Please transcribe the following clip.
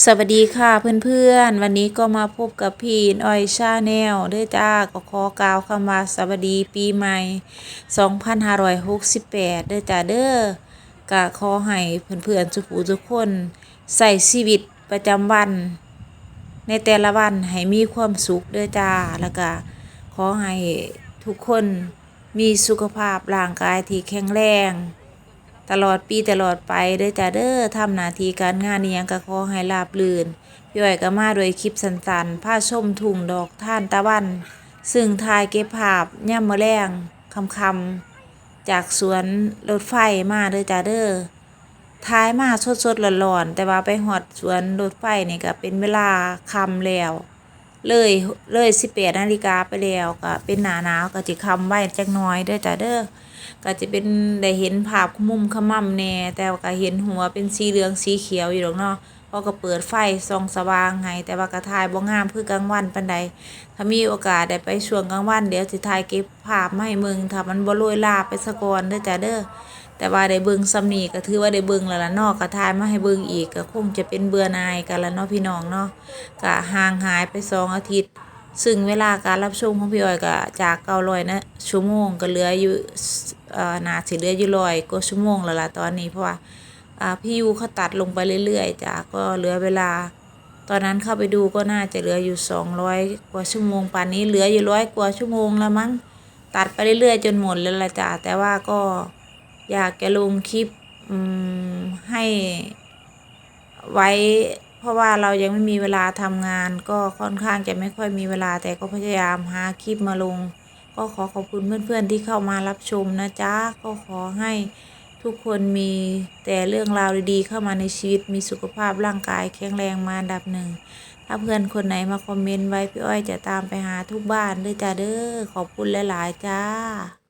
สวัสดีค่ะเพื่อนๆ วันนี้ก็มาพบกับพี่อ้อยชาแนลด้วยจ้าก็ขอกล่าวคำว่าสวัสดีปีใหม่ 2568ด้วยจ้าเด้อก็ขอให้เพื่อนๆทุกผู้ทุกคน ใส่ชีวิตประจำวัน ในแต่ละวันให้มีความสุขด้วยจ้าแล้วก็ขอให้ทุกคนมีสุขภาพร่างกายที่แข็งแรง ตลอดปีตลอดไปเด้อจ้าเด้อทำหน้าที่การงานนี้ยังก็ขอให้ราบรื่นพี่อ้อยก็มาโดยคลิปสั้นๆผ้าชมทุ่งดอกท่านตะวัน ซึ่งทายเก็บภาพย่ำมะแรงคำคำจากสวนรถไฟมาเด้อจ้าเด้อท้ายมาสดๆร้อนๆแต่ว่าไปหอดสวนรถไฟนี่ก็เป็นเวลาคำแล้ว เลยเลยสิบแปดนาฬิกาไปแล้วก็เป็นหนาหนาวก็จะคำไว้จักน้อยเด้อจ้าเด้อก็จะเป็นได้เห็นภาพมุมขมั่มแน่แต่ก็เห็นหัวเป็นสีเหลืองสีเขียวอยู่หรอกเนาะพราะก็เปิดไฟส่องสว่างให้แต่ว่าก็ถ่ายบ่งามคือกลางวันปานใดถ้ามีโอกาสได้ไปช่วงกลางวันเดี๋ยวสิถ่ายเก็บภาพมาให้มึงถ้ามันบ่โรยลาไปซะกอนเด้อจ้าเด้อ แต่ว่าได้เบิ่งซ้ำนี้ก็ถือว่าได้เบิ่งแล้วละเนาะก็ถ่ายมาให้เบิ่งอีกก็คงจะเป็นเบื่อนายกันล้วเนาะพี่น้องเนาะก็ห่างหายไปสองอาทิตย์ ซึ่งเวลาการรับชมของพี่อ้อยก็จากเก้าร้อยนะชั่วโมงก็เหลืออยู่เอ่อนาสิเหลืออยู่ร้อยกว่าชั่วโมงแล้วล่ะตอนนี้เพราะว่าอ่าพี่ยูเขาตัดลงไปเรื่อยๆจ้ะก็เหลือเวลา ตอนนั้นเข้าไปดูก็น่าจะเหลืออยู่สองร้อยกว่าชั่วโมงป่านนี้เหลืออยู่ร้อยกว่าชั่วโมงแล้วมั้งตัดไปเรื่อยๆ จนหมดแล้วล่ะจ้ะแต่ว่าก็ อยากจะลงคลิปให้ไว้เพราะว่าเรายังไม่มีเวลาทำงาน ก็ค่อนข้างจะไม่ค่อยมีเวลาแต่ก็พยายามหาคลิปมาลง ก็ขอขอบคุณเพื่อนๆที่เข้ามารับชมนะจ๊ะก็ขอให้ทุกคนมีแต่เรื่องราวดีๆเข้ามาในชีวิตมีสุขภาพร่างกายแข็งแรงมาอันดับหนึ่ง ถ้าเพื่อนคนไหนมาคอมเมนต์ไว้พี่อ้อยจะตามไปหาทุกบ้านด้วยจ้าเด้อขอบคุณหลายๆจ้า